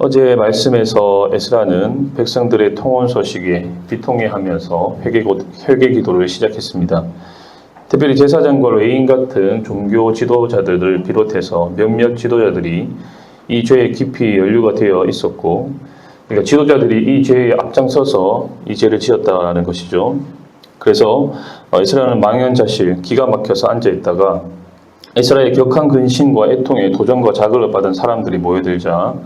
어제 말씀에서 에스라는 백성들의 통원 소식에 비통해하면서 회개, 회개 기도를 시작했습니다. 특별히 제사장과 레인 같은 종교 지도자들을 비롯해서 몇몇 지도자들이 이 죄에 깊이 연루가 되어 있었고, 그러니까 지도자들이 이 죄에 앞장서서 이 죄를 지었다는 것이죠. 그래서 어, 에스라는 망연자실, 기가 막혀서 앉아 있다가 에스라의 격한 근심과 애통에 도전과 자극을 받은 사람들이 모여들자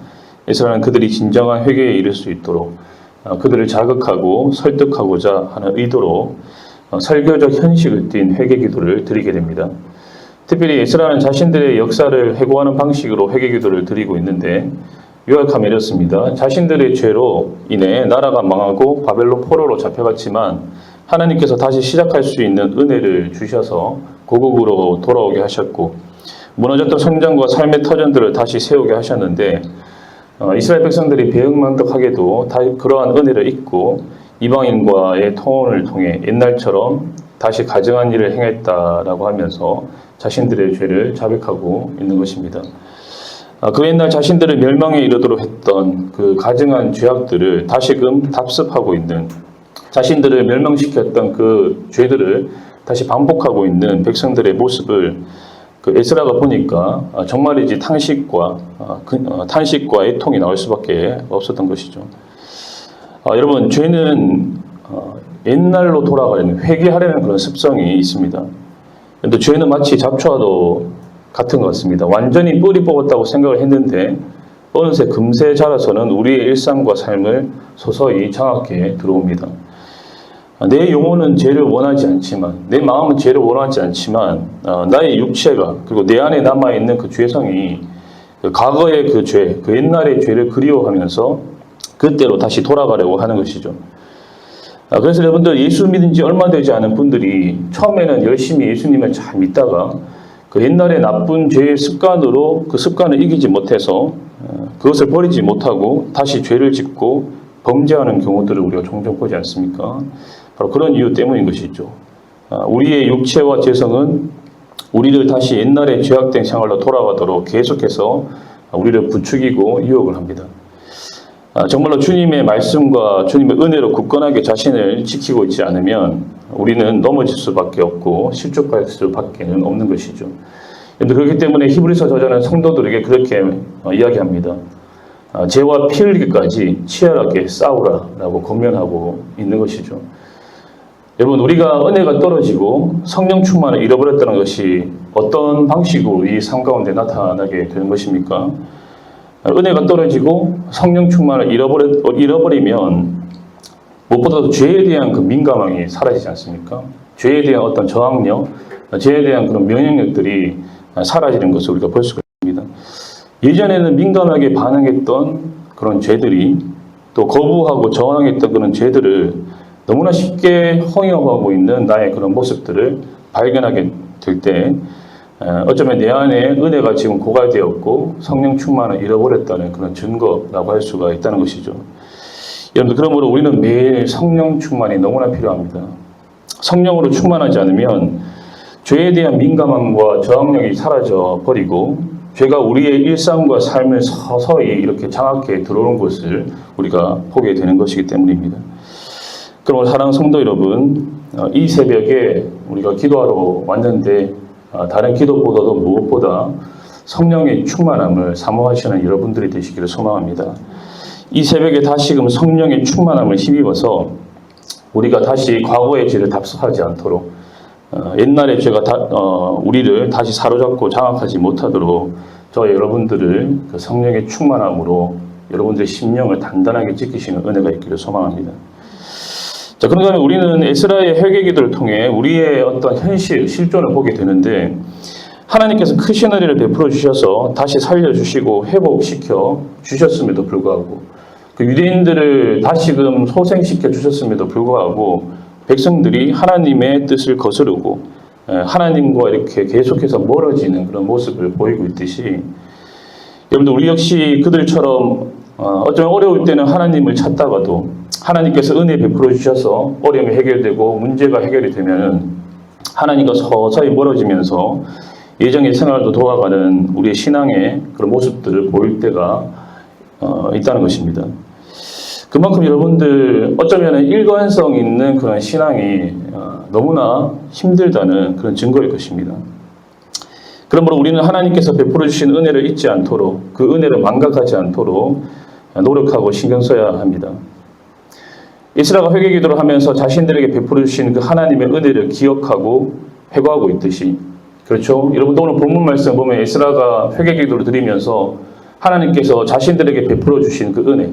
에스라는 그들이 진정한 회개에 이를 수 있도록 어, 그들을 자극하고 설득하고자 하는 의도로 어, 설교적 현실을 띤 회개 기도를 드리게 됩니다. 특별히 에스라는 자신들의 역사를 회고하는 방식으로 회개 기도를 드리고 있는데 요약하면 이렇습니다. 자신들의 죄로 인해 나라가 망하고 바벨론 포로로 잡혀갔지만 하나님께서 다시 시작할 수 있는 은혜를 주셔서 고국으로 돌아오게 하셨고 무너졌던 성장과 삶의 터전들을 다시 세우게 하셨는데 어, 이스라엘 백성들이 배은망덕하게도 다 그러한 은혜를 잊고 이방인과의 통혼을 통해 옛날처럼 다시 가증한 일을 행했다라고 하면서 자신들의 죄를 자백하고 있는 것입니다. 아, 그 옛날 자신들을 멸망에 이르도록 했던 그 가증한 죄악들을 다시금 답습하고 있는 자신들을 멸망시켰던 그 죄들을 다시 반복하고 있는 백성들의 모습을 그 에스라가 보니까 아, 정말이지 탄식과 아, 그, 어, 탄식과 애통이 나올 수밖에 없었던 것이죠. 아, 여러분 죄는 어, 옛날로 돌아가려는 회개하려는 그런 습성이 있습니다. 그런데 죄는 마치 잡초와도 같은 것 같습니다. 완전히 뿌리 뽑았다고 생각을 했는데 어느새 금세 자라서는 우리의 일상과 삶을 서서히 장악해 들어옵니다. 내 영혼은 죄를 원하지 않지만 내 마음은 죄를 원하지 않지만 어, 나의 육체가 그리고 내 안에 남아 있는 그 죄성이 그 과거의 그 죄, 그 옛날의 죄를 그리워하면서 그때로 다시 돌아가려고 하는 것이죠. 아, 그래서 여러분들 예수 믿은 지 얼마 되지 않은 분들이 처음에는 열심히 예수님을 잘 믿다가 그 옛날의 나쁜 죄의 습관으로 그 습관을 이기지 못해서 어, 그것을 버리지 못하고 다시 죄를 짓고 범죄하는 경우들을 우리가 종종 보지 않습니까? 바로 그런 이유 때문인 것이죠. 아, 우리의 육체와 죄성은 우리를 다시 옛날의 죄악된 생활로 돌아가도록 계속해서 우리를 부추기고 유혹을 합니다. 아, 정말로 주님의 말씀과 주님의 은혜로 굳건하게 자신을 지키고 있지 않으면 우리는 넘어질 수밖에 없고 실족할 수밖에는 없는 것이죠. 그렇기 때문에 히브리서 저자는 성도들에게 그렇게 어, 이야기합니다. 아, 죄와 피 흘리기까지 치열하게 싸우라라고 권면하고 있는 것이죠. 여러분 우리가 은혜가 떨어지고 성령 충만을 잃어버렸다는 것이 어떤 방식으로 이 삶 가운데 나타나게 되는 것입니까? 은혜가 떨어지고 성령 충만을 잃어버려, 잃어버리면 무엇보다도 죄에 대한 그 민감함이 사라지지 않습니까? 죄에 대한 어떤 저항력, 죄에 대한 그런 면역력들이 사라지는 것을 우리가 볼 수가 있습니다. 예전에는 민감하게 반응했던 그런 죄들이 또 거부하고 저항했던 그런 죄들을 너무나 쉽게 허용하고 있는 나의 그런 모습들을 발견하게 될 때 어쩌면 내 안에 은혜가 지금 고갈되었고 성령 충만을 잃어버렸다는 그런 증거라고 할 수가 있다는 것이죠. 여러분들 그러므로 우리는 매일 성령 충만이 너무나 필요합니다. 성령으로 충만하지 않으면 죄에 대한 민감함과 저항력이 사라져 버리고 죄가 우리의 일상과 삶을 서서히 이렇게 장악해 들어오는 것을 우리가 보게 되는 것이기 때문입니다. 그럼 사랑하는 성도 여러분, 어, 이 새벽에 우리가 기도하러 왔는데 어, 다른 기도보다도 무엇보다 성령의 충만함을 사모하시는 여러분들이 되시기를 소망합니다. 이 새벽에 다시금 성령의 충만함을 힘입어서 우리가 다시 과거의 죄를 답습하지 않도록 어, 옛날의 죄가 다, 어, 우리를 다시 사로잡고 장악하지 못하도록 저 여러분들을 그 성령의 충만함으로 여러분들의 심령을 단단하게 지키시는 은혜가 있기를 소망합니다. 자, 그러면 우리는 에스라의 회개기도를 통해 우리의 어떤 현실, 실존을 보게 되는데 하나님께서 크신 은혜를 베풀어 주셔서 다시 살려주시고 회복시켜 주셨음에도 불구하고 그 유대인들을 다시금 소생시켜 주셨음에도 불구하고 백성들이 하나님의 뜻을 거스르고 하나님과 이렇게 계속해서 멀어지는 그런 모습을 보이고 있듯이 여러분들 우리 역시 그들처럼 어, 어쩌면 어려울 때는 하나님을 찾다가도 하나님께서 은혜 베풀어 주셔서 어려움이 해결되고 문제가 해결이 되면은 하나님과 서서히 멀어지면서 예정의 생활도 도와가는 우리의 신앙의 그런 모습들을 보일 때가 어, 있다는 것입니다. 그만큼 여러분들 어쩌면 일관성 있는 그런 신앙이 어, 너무나 힘들다는 그런 증거일 것입니다. 그러므로 우리는 하나님께서 베풀어 주신 은혜를 잊지 않도록 그 은혜를 망각하지 않도록 노력하고 신경 써야 합니다. 이스라가 회개 기도를 하면서 자신들에게 베풀어 주신 그 하나님의 은혜를 기억하고 회고하고 있듯이 그렇죠? 여러분 오늘 본문 말씀 보면 이스라가 회개 기도를 드리면서 하나님께서 자신들에게 베풀어 주신 그 은혜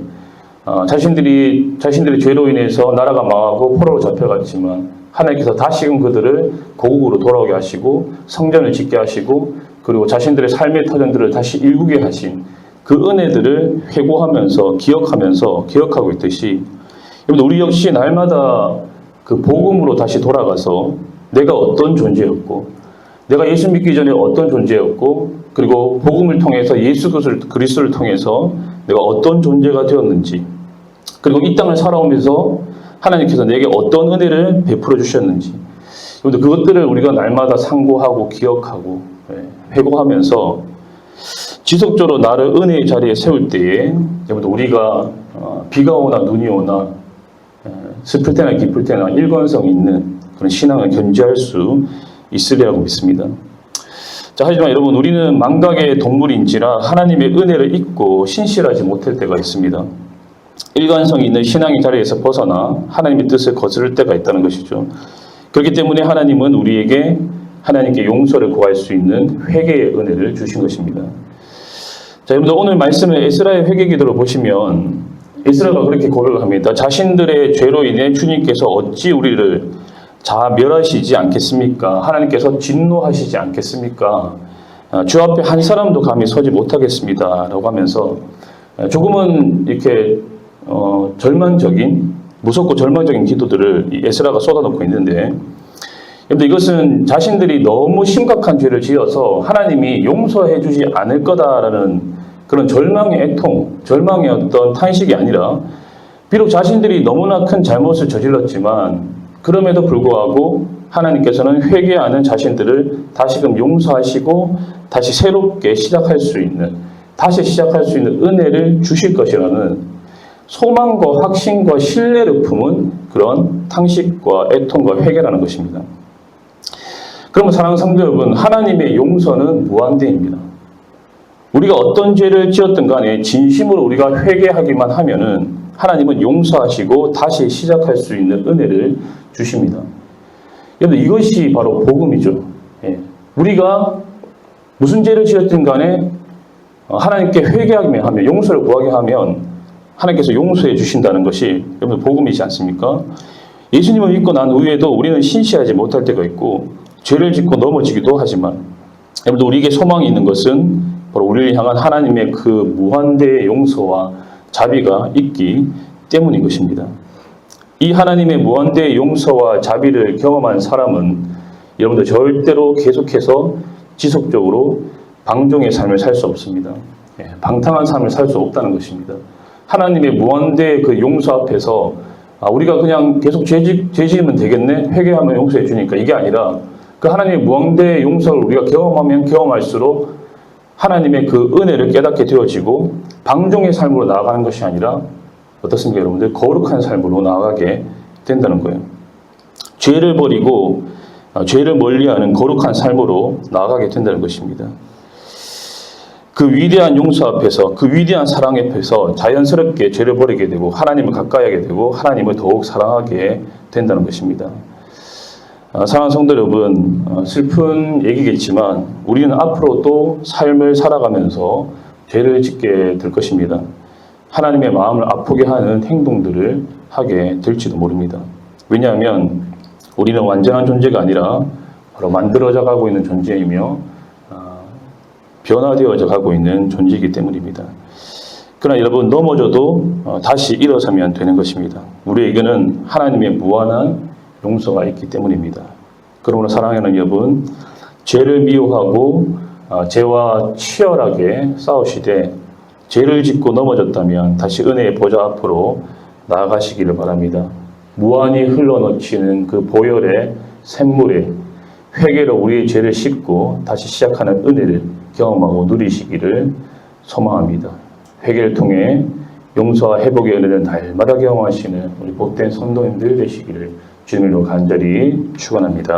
어, 자신들이 자신들의 죄로 인해서 나라가 망하고 포로로 잡혀갔지만 하나님께서 다시금 그들을 고국으로 돌아오게 하시고 성전을 짓게 하시고 그리고 자신들의 삶의 터전들을 다시 일구게 하신 그 은혜들을 회고하면서 기억하면서 기억하고 있듯이 여러분 우리 역시 날마다 그 복음으로 다시 돌아가서 내가 어떤 존재였고 내가 예수 믿기 전에 어떤 존재였고 그리고 복음을 통해서 예수 그리스도를 통해서 내가 어떤 존재가 되었는지 그리고 이 땅을 살아오면서 하나님께서 내게 어떤 은혜를 베풀어 주셨는지 여러분들 그것들을 우리가 날마다 상고하고 기억하고 예, 회고하면서 지속적으로 나를 은혜의 자리에 세울 때에 여러분들 우리가 어, 비가 오나 눈이 오나 예, 슬플 때나 기쁠 때나 일관성 있는 그런 신앙을 견지할 수 있으리라고 믿습니다. 자, 하지만 여러분 우리는 망각의 동물인지라 하나님의 은혜를 잊고 신실하지 못할 때가 있습니다. 일관성 있는 신앙의 자리에서 벗어나 하나님의 뜻을 거스를 때가 있다는 것이죠. 그렇기 때문에 하나님은 우리에게 하나님께 용서를 구할 수 있는 회개의 은혜를 주신 것입니다. 자, 여러분들 오늘 말씀을 에스라의 회개 기도를 보시면 에스라가 그렇게 고백을 합니다. 자신들의 죄로 인해 주님께서 어찌 우리를 자 멸하시지 않겠습니까? 하나님께서 진노하시지 않겠습니까? 아, 주 앞에 한 사람도 감히 서지 못하겠습니다.라고 하면서 조금은 이렇게 어, 절망적인 무섭고 절망적인 기도들을 에스라가 쏟아놓고 있는데 근데 이것은 자신들이 너무 심각한 죄를 지어서 하나님이 용서해 주지 않을 거다라는 그런 절망의 애통, 절망의 어떤 탄식이 아니라 비록 자신들이 너무나 큰 잘못을 저질렀지만 그럼에도 불구하고 하나님께서는 회개하는 자신들을 다시금 용서하시고 다시 새롭게 시작할 수 있는 다시 시작할 수 있는 은혜를 주실 것이라는 소망과 확신과 신뢰를 품은 그런 탕식과 애통과 회개라는 것입니다. 그러면 사랑하는 성도 여러분, 하나님의 용서는 무한대입니다. 우리가 어떤 죄를 지었든 간에 진심으로 우리가 회개하기만 하면은 하나님은 용서하시고 다시 시작할 수 있는 은혜를 주십니다. 여러분 이것이 바로 복음이죠. 예. 우리가 무슨 죄를 지었든 간에 어, 하나님께 회개하기만 하면 용서를 구하게 하면 하나님께서 용서해 주신다는 것이 여러분 복음이지 않습니까? 예수님을 믿고 난 후에도 우리는 신시하지 못할 때가 있고 죄를 짓고 넘어지기도 하지만 여러분 우리에게 소망이 있는 것은 바로 우리를 향한 하나님의 그 무한대의 용서와 자비가 있기 때문인 것입니다. 이 하나님의 무한대의 용서와 자비를 경험한 사람은 여러분들 절대로 계속해서 지속적으로 방종의 삶을 살 수 없습니다. 예, 방탕한 삶을 살 수 없다는 것입니다. 하나님의 무한대의 그 용서 앞에서 아, 우리가 그냥 계속 죄지, 죄지으면 되겠네? 회개하면 용서해 주니까 이게 아니라 그 하나님의 무한대의 용서를 우리가 경험하면 경험할수록 하나님의 그 은혜를 깨닫게 되어지고 방종의 삶으로 나아가는 것이 아니라 어떻습니까, 여러분들? 거룩한 삶으로 나아가게 된다는 거예요. 죄를 버리고 어, 죄를 멀리하는 거룩한 삶으로 나아가게 된다는 것입니다. 그 위대한 용서 앞에서 그 위대한 사랑 앞에서 자연스럽게 죄를 버리게 되고 하나님을 가까이 하게 되고 하나님을 더욱 사랑하게 된다는 것입니다. 어, 사랑하는 성도 여러분, 어, 슬픈 얘기겠지만 우리는 앞으로 또 삶을 살아가면서 죄를 짓게 될 것입니다. 하나님의 마음을 아프게 하는 행동들을 하게 될지도 모릅니다. 왜냐하면 우리는 완전한 존재가 아니라 바로 만들어져 가고 있는 존재이며 어, 변화되어져 가고 있는 존재이기 때문입니다. 그러나 여러분 넘어져도 어, 다시 일어서면 되는 것입니다. 우리에게는 하나님의 무한한 용서가 있기 때문입니다. 그러므로 사랑하는 여러분, 죄를 미워하고 어, 죄와 치열하게 싸우시되 죄를 짓고 넘어졌다면 다시 은혜의 보좌 앞으로 나아가시기를 바랍니다. 무한히 흘러넘치는 그 보혈의 샘물에 회개로 우리의 죄를 씻고 다시 시작하는 은혜를 경험하고 누리시기를 소망합니다. 회개를 통해 용서와 회복의 은혜를 날마다 경험하시는 우리 복된 성도님들 되시기를 주님을 간절히 축원합니다.